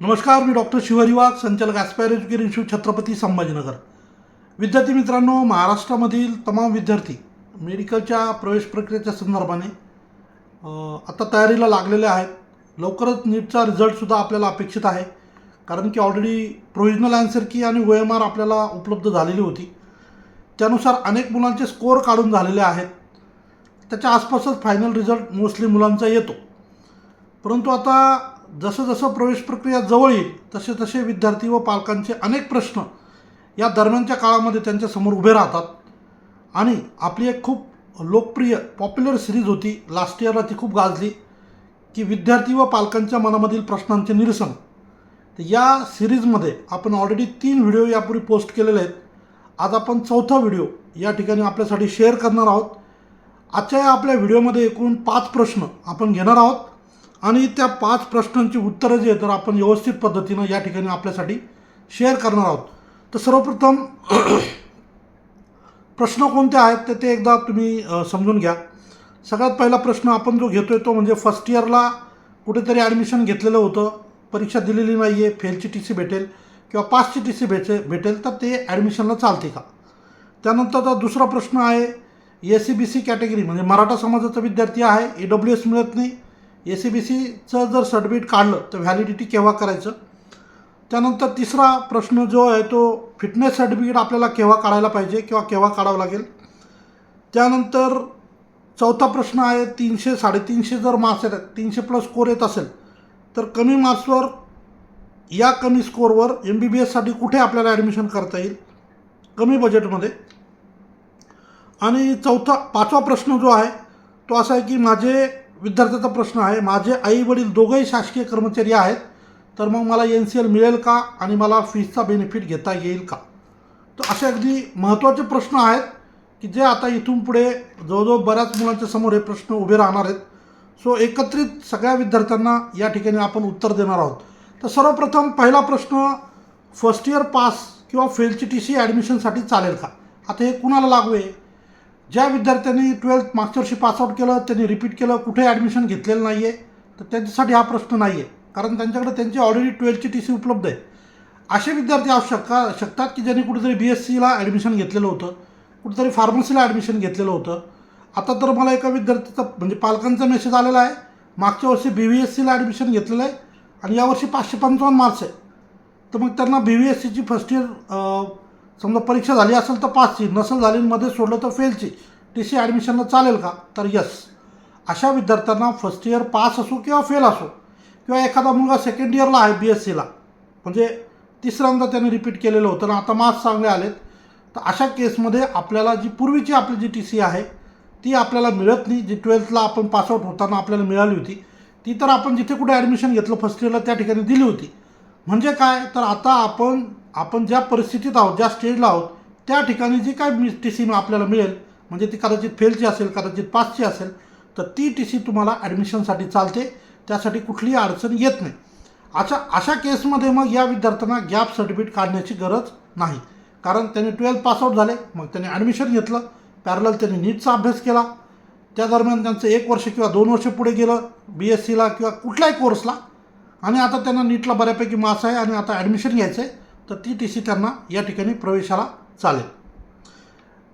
नमस्कार मी डॉक्टर शिवहरी वाघ संचालक aspire education institute Chhatrapati Sambhajinagar. विद्यार्थी मित्रांनो महाराष्ट्रामधील तमाम विद्यार्थी मेडिकलच्या प्रवेश प्रक्रियेच्या संदर्भाने आता तयारीला लागलेले आहेत. लवकरच नीटचा रिझल्टसुद्धा आपल्याला अपेक्षित आहे. कारण की ऑलरेडी प्रोव्हिजनल आन्सर की आणि ओ एम आर आपल्याला उपलब्ध झालेली होती. त्यानुसार अनेक मुलांचे स्कोअर काढून झालेले आहेत. त्याच्या आसपासच फायनल रिझल्ट मोस्टली मुलांचा येतो. परंतु आता जसं जसं प्रवेश प्रक्रिया जवळ येईल तसे तसे विद्यार्थी व पालकांचे अनेक प्रश्न या दरम्यानच्या काळामध्ये त्यांच्यासमोर उभे राहतात. आणि आपली एक खूप लोकप्रिय पॉप्युलर सिरीज होती लास्ट इयरला ती खूप गाजली की विद्यार्थी व पालकांच्या मनामधील प्रश्नांचे निरसन. तर या सिरीजमध्ये आपण ऑलरेडी तीन व्हिडिओ यापूर्वी पोस्ट केलेले आहेत. आज आपण चौथा व्हिडिओ या ठिकाणी आपल्यासाठी शेअर करणार आहोत. आजच्या या आपल्या व्हिडिओमध्ये एकूण पाच प्रश्न आपण घेणार आहोत. आणि त्या पाच प्रश्नांची उत्तरं जी आहेत तर आपण व्यवस्थित पद्धतीनं या ठिकाणी आपल्यासाठी शेअर करणार आहोत. तर सर्वप्रथम प्रश्न कोणते आहेत तर ते एकदा तुम्ही समजून घ्या. सगळ्यात पहिला प्रश्न आपण जो घेतो आहे तो म्हणजे फर्स्ट इयरला कुठेतरी ॲडमिशन घेतलेलं होतं परीक्षा दिलेली नाही आहे फेलची टी सी भेटेल किंवा पासची टी सी भेटे भेटेल तर ते ॲडमिशनला चालते का? त्यानंतरचा दुसरा प्रश्न आहे A C B C category म्हणजे मराठा समाजाचा विद्यार्थी आहे ए डब्ल्यू एस मिळत नाही ए सी बी सीचं जर सर्टिफिकेट काढलं तर व्हॅलिडिटी केव्हा करायचं? त्यानंतर तिसरा प्रश्न जो आहे तो फिटनेस सर्टिफिकेट आपल्याला केव्हा काढायला पाहिजे किंवा केव्हा काढावं लागेल? त्यानंतर चौथा प्रश्न आहे तीनशे साडेतीनशे जर मार्क्स येतात तीनशे प्लस स्कोर येत असेल तर कमी मार्क्सवर या कमी स्कोअरवर एम बी बी एससाठी कुठे आपल्याला ॲडमिशन करता येईल? कमी बजेटमध्ये आणि चौथा पाचवा प्रश्न जो आहे तो असा आहे की माझे विद्यार्थ्याचा प्रश्न आहे माझे आई वडील दोघंही शासकीय कर्मचारी आहेत तर मग मला एन सी एल मिळेल का आणि मला फीजचा बेनिफिट घेता येईल का? तर असे अगदी महत्त्वाचे प्रश्न आहेत की जे आता इथून पुढे जवळजवळ बऱ्याच मुलांच्या समोर हे प्रश्न उभे राहणार आहेत. सो एकत्रित सगळ्या विद्यार्थ्यांना या ठिकाणी आपण उत्तर देणार आहोत. तर सर्वप्रथम पहिला प्रश्न फर्स्ट इयर पास किंवा फेलची टी सी ॲडमिशनसाठी चालेल का? आता हे कुणाला लागू आहे? ज्या विद्यार्थ्यांनी ट्वेल्थ मागच्या वर्षी पासआउट केलं त्यांनी रिपीट केलं कुठे ॲडमिशन घेतलेलं नाही आहे तर त्यांच्यासाठी हा प्रश्न नाही आहे कारण त्यांच्याकडे त्यांची ऑलरेडी ट्वेल्थची टी सी उपलब्ध आहे. असे विद्यार्थी असू शका शकतात की ज्यांनी कुठेतरी बी एस सीला ॲडमिशन घेतलेलं होतं कुठेतरी फार्मसीला ॲडमिशन घेतलेलं होतं. आता तर मला एका विद्यार्थ्याचा म्हणजे पालकांचा मेसेज आलेला आहे मागच्या वर्षी बी व्ही एस सीला ॲडमिशन घेतलेलं आहे आणि यावर्षी पाचशे पंचावन्न मार्क्स आहे. तर मग त्यांना बी व्ही एस सीची फर्स्ट इयर समजा परीक्षा झाली असेल तर पाचची नसेल झाली मध्ये सोडलं तर फेलची टी सी ॲडमिशनला चालेल का? तर यस अशा विद्यार्थ्यांना फर्स्ट इयर पास असो किंवा फेल असो किंवा एखादा मुलगा सेकंड इयरला आहे बी एस सीला म्हणजे तिसऱ्यांदा त्याने रिपीट केलेलं होतं आणि आता मार्क्स चांगले आलेत तर अशा केसमध्ये आपल्याला जी पूर्वीची आपली जी टी सी आहे ती आपल्याला मिळत नाही. जी ट्वेल्थला आपण पासआउट होताना आपल्याला मिळाली होती ती तर आपण जिथे कुठे ॲडमिशन घेतलं फर्स्ट इयरला त्या ठिकाणी दिली होती. म्हणजे काय? तर आता आपण आपण ज्या परिस्थितीत आहोत ज्या स्टेजला आहोत त्या ठिकाणी जी काय टी सी आपल्याला मिळेल म्हणजे ती कदाचित फेलची असेल कदाचित पासची असेल तर ती टी सी तुम्हाला ॲडमिशनसाठी चालते. त्यासाठी कुठलीही अडचण येत नाही. अशा अशा केसमध्ये मग या विद्यार्थ्यांना गॅप सर्टिफिकेट काढण्याची गरज नाही. कारण त्यांनी ट्वेल्थ पासआउट झाले मग त्यांनी ॲडमिशन घेतलं पॅरल त्यांनी नीटचा अभ्यास केला. त्या दरम्यान त्यांचं एक वर्ष किंवा दोन वर्ष पुढे गेलं बी एस सीला किंवा कुठल्याही कोर्सला आणि आता त्यांना नीटला बऱ्यापैकी मार्क्स आहे आणि आता ॲडमिशन घ्यायचं आहे तर ती टी सी त्यांना या ठिकाणी प्रवेशाला चालेल.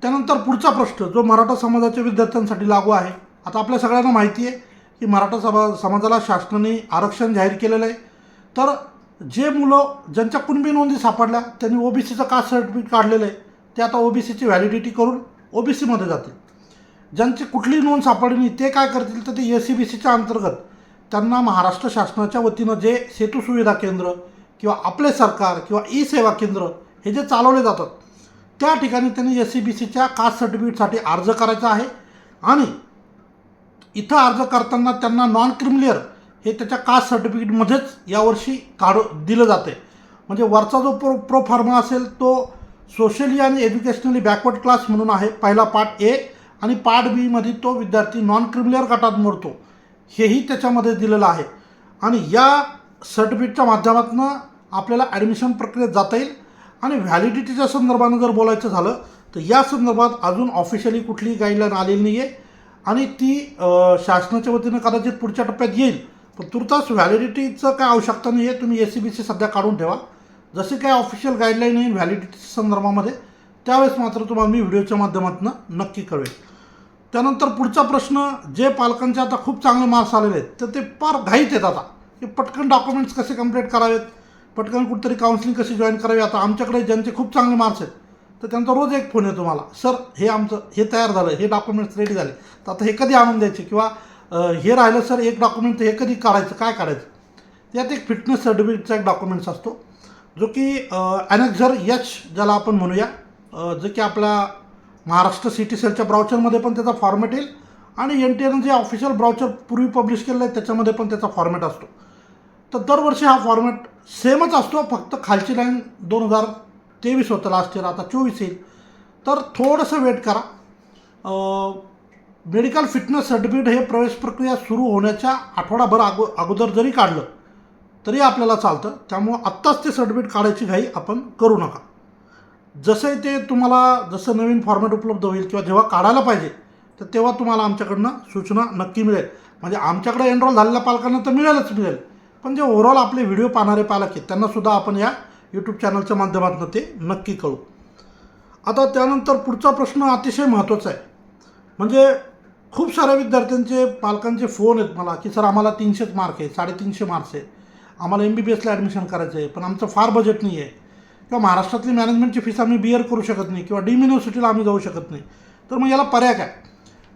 त्यानंतर पुढचा प्रश्न जो मराठा समाजाच्या विद्यार्थ्यांसाठी लागू आहे. आता आपल्या सगळ्यांना माहिती आहे की मराठा समा समाजाला शासनाने आरक्षण जाहीर केलेलं आहे. तर जे मुलं ज्यांच्या कुणबी नोंदी सापडल्या त्यांनी ओ बी सीचं का सर्टिफिकेट काढलेलं आहे ते आता ओ बी सीची व्हॅलिडिटी करून ओ बी सीमध्ये जातील. ज्यांची कुठली नोंद सापडली नाही ते काय करतील? तर ते एस सी बी सीच्या अंतर्गत त्यांना महाराष्ट्र शासनाच्या वतीनं जे सेतू सुविधा केंद्र किंवा आपले सरकार किंवा ई सेवा केंद्र हे जे चालवले जातात त्या ठिकाणी त्यांनी एस सी बी सीच्या कास्ट सर्टिफिकेटसाठी अर्ज करायचा आहे. आणि इथं अर्ज करताना त्यांना नॉन क्रिमिलियर हे त्याच्या कास्ट सर्टिफिकेटमध्येच यावर्षी काढ दिलं जाते. म्हणजे वरचा जो प्रो प्रो फार्मा असेल तो सोशली आणि एज्युकेशनली बॅकवर्ड क्लास म्हणून आहे. पहिला पार्ट ए आणि पार्ट बीमध्ये तो विद्यार्थी नॉन क्रिमिलियर गटात मोडतो. हेही त्याच्यामध्ये दिलेलं आहे. आणि या सर्टिफिकेटच्या माध्यमातून आपल्याला ॲडमिशन प्रक्रियेत जाता येईल. आणि व्हॅलिडिटीच्या संदर्भानं जर बोलायचं झालं तर या संदर्भात अजून ऑफिशियली कुठलीही गाईडलाईन आलेली नाही आहे आणि ती शासनाच्या वतीनं कदाचित पुढच्या टप्प्यात येईल. पण तुर्तास व्हॅलिडिटीचं काय आवश्यकता नाही आहे तुम्ही ए सी बी सी सध्या काढून ठेवा. जसे काय ऑफिशियल गाईडलाईन येईल व्हॅलिडिटीच्या संदर्भामध्ये त्यावेळेस मात्र तुम्हाला मी व्हिडिओच्या माध्यमातून नक्की कळवेल. त्यानंतर पुढचा प्रश्न जे पालकांचे आता खूप चांगले मार्क्स आलेले आहेत तर ते फार घाईत आहेत आता. की पटकन डॉक्युमेंट्स कसे कंप्लीट करावेत? पटकन कुठेतरी काउन्सिलिंग कशी जॉईन करावी? आता आमच्याकडे ज्यांचे खूप चांगले मार्क्स आहेत तर त्यांचा रोज एक फोन येतो मला. सर हे आमचं हे तयार झालं हे डॉक्युमेंट्स रेडी झाले. तर आता हे कधी आणून द्यायचे? किंवा हे राहिलं सर एक डॉक्युमेंट हे कधी काढायचं? काय काढायचं? त्यात एक फिटनेस सर्टिफिकेटचा एक डॉक्युमेंट्स असतो जो की ॲनेक्झर यच ज्याला आपण म्हणूया जो की आपला महाराष्ट्र सिटी सेलच्या ब्राउचरमध्ये पण त्याचा फॉर्मॅट येईल. आणि एन टी एनं जे ऑफिशियल ब्राउचर पूर्वी पब्लिश केलं आहे त्याच्यामध्ये पण त्याचा फॉर्मॅट असतो. तर दरवर्षी हा फॉर्मॅट सेमच असतो फक्त खालची लाईन दोन हजार तेवीस होतं लास्ट इयर आता चोवीस येईल. तर थोडंसं वेट करा. मेडिकल फिटनेस सर्टिफिकेट हे प्रवेश प्रक्रिया सुरू होण्याच्या आठवडाभर अगो अगोदर जरी काढलं तरी आपल्याला चालतं. त्यामुळं आत्ताच ते सर्टिफिकेट काढायची घाई आपण करू नका. जसं ते तुम्हाला जसं नवीन फॉर्मॅट उपलब्ध होईल किंवा जेव्हा काढायला पाहिजे तर तेव्हा तुम्हाला आमच्याकडनं सूचना नक्की मिळेल. म्हणजे आमच्याकडे एनरोल झालेल्या पालकांना तर मिळेलच मिळेल. पण जे ओव्हरऑल आपले व्हिडिओ पाहणारे पालक आहेत त्यांनासुद्धा आपण या यूट्यूब चॅनलच्या माध्यमातून ते नक्की कळू. आता त्यानंतर पुढचा प्रश्न अतिशय महत्त्वाचा आहे. म्हणजे खूप साऱ्या विद्यार्थ्यांचे पालकांचे फोन आहेत मला की सर आम्हाला तीनशेच मार्क आहे साडेतीनशे मार्क्स आहे. आम्हाला एम बी बी एसला ॲडमिशन करायचं आहे पण आमचं फार बजेट नाही आहे किंवा महाराष्ट्रातली मॅनेजमेंटची फीस आम्ही बिअर करू शकत नाही किंवा डीम युनिव्हर्सिटीला आम्ही जाऊ शकत नाही. तर मग याला पर्याय काय?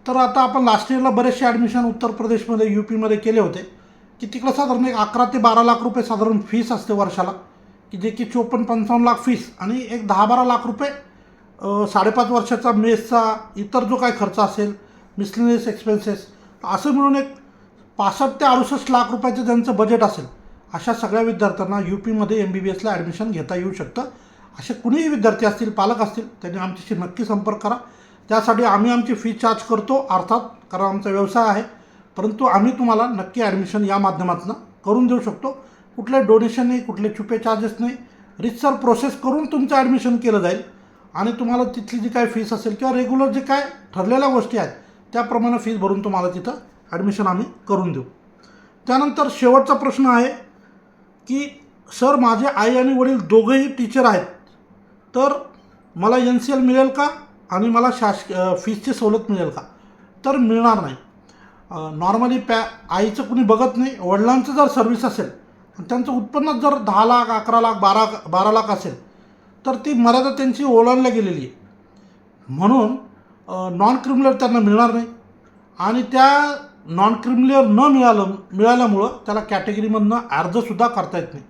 तर आता आपण लास्ट इयरला बरेचसे ॲडमिशन उत्तर प्रदेशमध्ये यू पीमध्ये केले होते. की तिकडं साधारण एक अकरा ते बारा लाख रुपये साधारण फीस असते वर्षाला. की जे की चोपन्न पंचावन्न लाख फीस आणि एक दहा बारा लाख रुपये साडेपाच वर्षाचा मेसचा इतर जो काय खर्च असेल मिसलिनियस एक्सपेन्सेस असं मिळून एक पासष्ट ते अडुसष्ट लाख रुपयाचं ज्यांचं बजेट असेल अशा सगळ्या विद्यार्थ्यांना यू पीमध्ये एम बी बी एसला ॲडमिशन घेता येऊ शकतं. असे कुणीही विद्यार्थी असतील पालक असतील त्यांनी आमच्याशी नक्की संपर्क करा. त्यासाठी आम्ही आमची फी चार्ज करतो अर्थात कारण आमचा व्यवसाय आहे. परंतु आम्ही तुम्हाला नक्की ॲडमिशन या माध्यमातून करून देऊ शकतो. कुठले डोनेशन नाही कुठले छुपे चार्जेस नाही. रितसर प्रोसेस करून तुमचं ॲडमिशन केलं जाईल. आणि तुम्हाला तिथली जी काय फीस असेल किंवा रेग्युलर जे काय ठरलेल्या गोष्टी आहेत त्याप्रमाणे फीस भरून तुम्हाला तिथं ॲडमिशन आम्ही करून देऊ. त्यानंतर शेवटचा प्रश्न आहे की सर माझे आई आणि वडील दोघंही टीचर आहेत. तर मला एन सी एल मिळेल का? आणि मला शासकीय फीसची सवलत मिळेल का? तर मिळणार नाही. नॉर्मली पॅ आईचं कुणी बघत नाही वडिलांचं जर सर्व्हिस असेल त्यांचं उत्पन्न जर दहा लाख अकरा लाख बारा बारा लाख असेल तर ती मर्यादा त्यांची ओलांडल्या गेलेली आहे. म्हणून नॉन क्रिमिनल त्यांना मिळणार नाही. आणि त्या नॉन क्रिमिनल न मिळालं मिळाल्यामुळं त्याला कॅटेगरीमधनं अर्जसुद्धा करता येत नाही.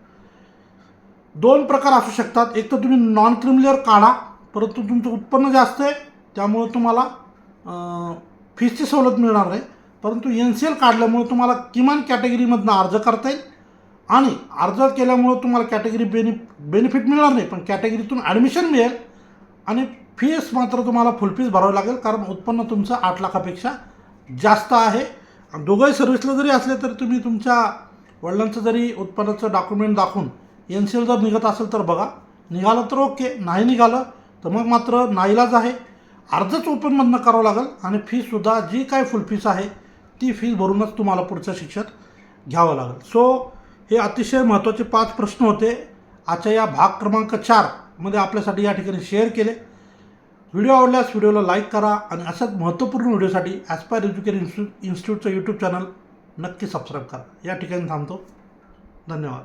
दोन प्रकार असू शकतात. एक तर तुम्ही नॉन क्रिमिलियर काढा परंतु तुमचं उत्पन्न जास्त आहे त्यामुळं तुम्हाला फीसची सवलत मिळणार नाही. परंतु एन सी एल काढल्यामुळं तुम्हाला किमान कॅटेगरीमधनं अर्ज करता येईल आणि अर्ज केल्यामुळं तुम्हाला कॅटेगरी बेनि बेनिफिट मिळणार नाही पण कॅटेगरीतून ॲडमिशन मिळेल आणि फीस मात्र तुम्हाला फुल फीस भरावी लागेल कारण उत्पन्न तुमचं आठ लाखापेक्षा जास्त आहे. दोघंही सर्व्हिसला जरी असले तरी तुम्ही तुमच्या वडिलांचं जरी उत्पन्नाचं डॉक्युमेंट दाखवून एन सी एल जर निघत असेल तर बघा. निघालं तर ओके नाही निघालं तर मग मात्र नाईलाज आहे. अर्जच ओपनमधनं करावं लागेल आणि फीसुद्धा जी काय फुल फीस आहे ती फीस भरूनच तुम्हाला पुढचं शिक्षण घ्यावं लागेल. सो हे अतिशय महत्त्वाचे पाच प्रश्न होते. आजच्या या भाग क्रमांक चारमध्ये आपल्यासाठी या ठिकाणी शेअर केले. व्हिडिओ आवडल्यास व्हिडिओला लाईक करा आणि अशाच महत्त्वपूर्ण व्हिडिओसाठी ॲस्पायर एज्युकेशन इन्स्टिट्यूट इन्स्टिट्यूटचं यूट्यूब चॅनल नक्की सबस्क्राईब करा. या ठिकाणी थांबतो. धन्यवाद.